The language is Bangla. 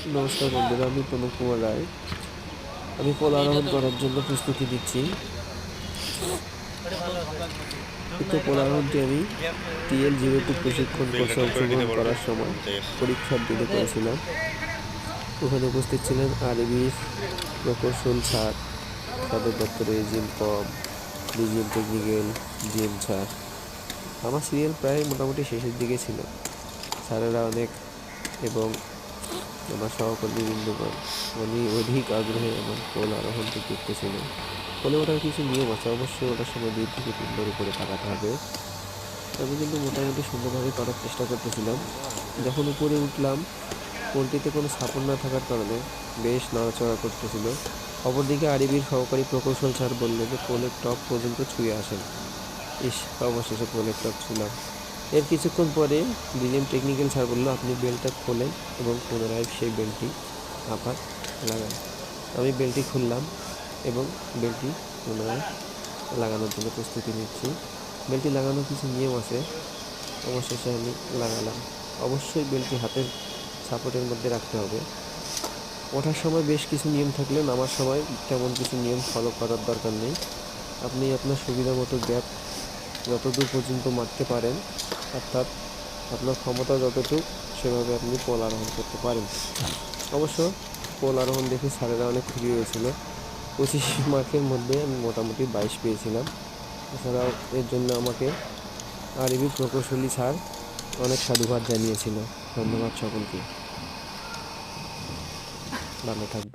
নমস্কার বন্ধুরা, আমি প্রণব কুমার রায়। আমি পোল আরোহণ করার জন্য প্রস্তুতি নিচ্ছি। উক্ত পোল আরোহণটি আমি টিএল জিরো টু প্রশিক্ষণ কোর্সে অংশগ্রহণ করার সময় পরীক্ষার দিনে করেছিলাম। ওখানে উপস্থিত ছিলেন আরবির প্রকৌশল স্যার, সদর দপ্তরে জিম কম, ডিজিএম টেকনিক্যাল জিএম স্যার। আমার সিরিয়াল প্রায় মোটামুটি শেষের দিকে ছিল। স্যারেরা অনেক এবং আমার সহকর্মী বৃন্দগণ উনি অধিক আগ্রহে আমার পোল আরোহণটি করতেছিলেন পোলে ওঠার কিছু নিয়ম আছে, অবশ্যই ওটার সময় দুই থেকে তিনবার উপরে তাকাতে হবে। আমি কিন্তু মোটামুটি সুন্দরভাবে করার চেষ্টা করতেছিলাম। যখন উপরে উঠলাম পোলটিতে কোনো সাপোর্ট না থাকার কারণে বেশ নড়াচড়া করতেছিল। অপরদিকে আরবির সহকারী প্রকৌশল স্যার বললেন যে পোলের টপ পর্যন্ত ছুঁয়ে আসেন। ইস, অবশেষে পোলের টপ ছুঁলাম। এর কিছুক্ষণ পরে ডিজিএম টেকনিক্যাল স্যার বলল, আপনি বেলটা খোলেন এবং পুনরায় সেই বেলটি আবার লাগান। আমি বেলটি খুললাম এবং বেলটি পুনরায় লাগানোর জন্য প্রস্তুতি নিচ্ছি। বেলটি লাগানোর কিছু নিয়ম আছে। অবশেষে আমি লাগালাম। অবশ্যই বেলটি হাতের সাপোর্টের মধ্যে রাখতে হবে। ওঠার সময় বেশ কিছু নিয়ম থাকলেও নামার সময় তেমন কিছু নিয়ম ফলো করার দরকার নেই। আপনি আপনার সুবিধা মতো গ্যাপ যতদূর পর্যন্ত মারতে পারেন, অর্থাৎ আপনার ক্ষমতা যতটুকু, সেভাবে আপনি পোল আরোহণ করতে পারেন। অবশ্য পোল আরোহণ দেখে স্যারেরা অনেক খুশি হয়েছিল। পঁচিশ মার্কের মধ্যে আমি মোটামুটি বাইশ পেয়েছিলাম। এছাড়াও এর জন্য আমাকে আরবি প্রকৌশলী স্যার অনেক সাধুবাদ জানিয়েছিল। ধন্যবাদ সকলকে। ভালো থাকবেন।